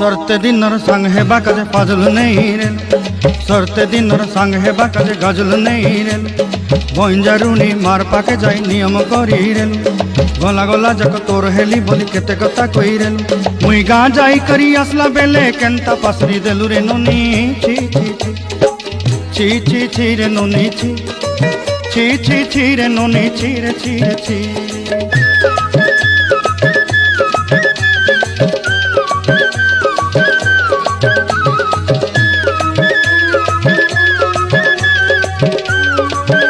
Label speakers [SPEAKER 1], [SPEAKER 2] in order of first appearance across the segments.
[SPEAKER 1] সরতে দিনর সঙ্গ হেবা কাজে পাজল নেই রেল সরতে দিনর সঙ্গ হেবা কাজে গজল নেই রেল বইঞ্জারুনি মার পাকে যাই নিয়ম করি রেল গলা গলা যাক তোর হেলি বলি কেতে কথা কই রেল মুই গাঁ যাই করি আসলা বেলে কেনতা পাসরি দেলু রে ননি। ছি ছি ছি ছি রে ননি, ছি। ছি ছি ছি রে ননি ছি রে ছি রে, ছি। Thank you.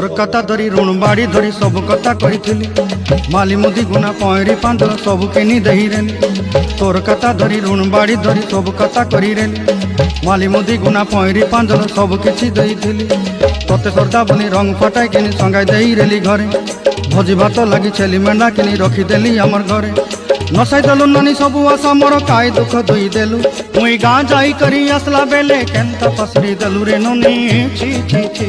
[SPEAKER 1] তোর কথা ধরি ঋণ বাড়ি ধরি সব কথা কইলি মালি মুদি গুনা পয়রি পাঁচ সব কেনি দেহিরেনি তোর কথা ধরি ঋণ বাড়ি ধরি সব কথা করি করিরেনি মালি মুদি গুনা পয়রি পাঁচ সব কিছু দেইলি তোতে সর্দা বনি রং ফটাই কিনি সঙ্গাই দেই রেলি ঘরে। ভোজি ভাত লাগি ছেলি মেন্ডা কিনি রখিদেলি আমার ঘরে। নসাই দেলু, নানি সবু আশা মোর কাই দুঃখ দুই দেলু। মুই গাঁ যাই করি আসলা বেলে, কেনতা পাসরি দেলু রে নুনি? ছি ছি ছি।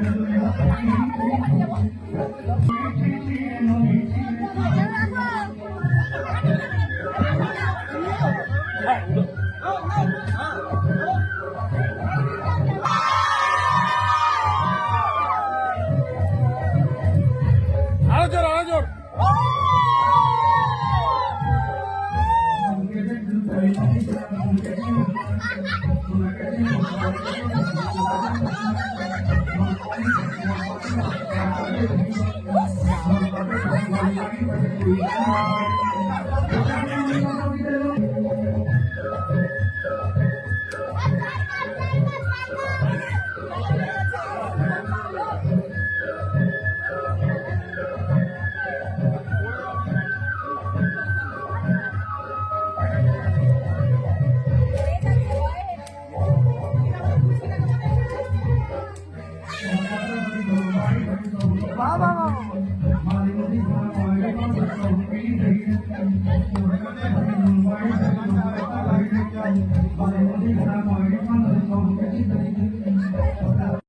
[SPEAKER 1] রে ছি
[SPEAKER 2] আরও
[SPEAKER 3] Thank you.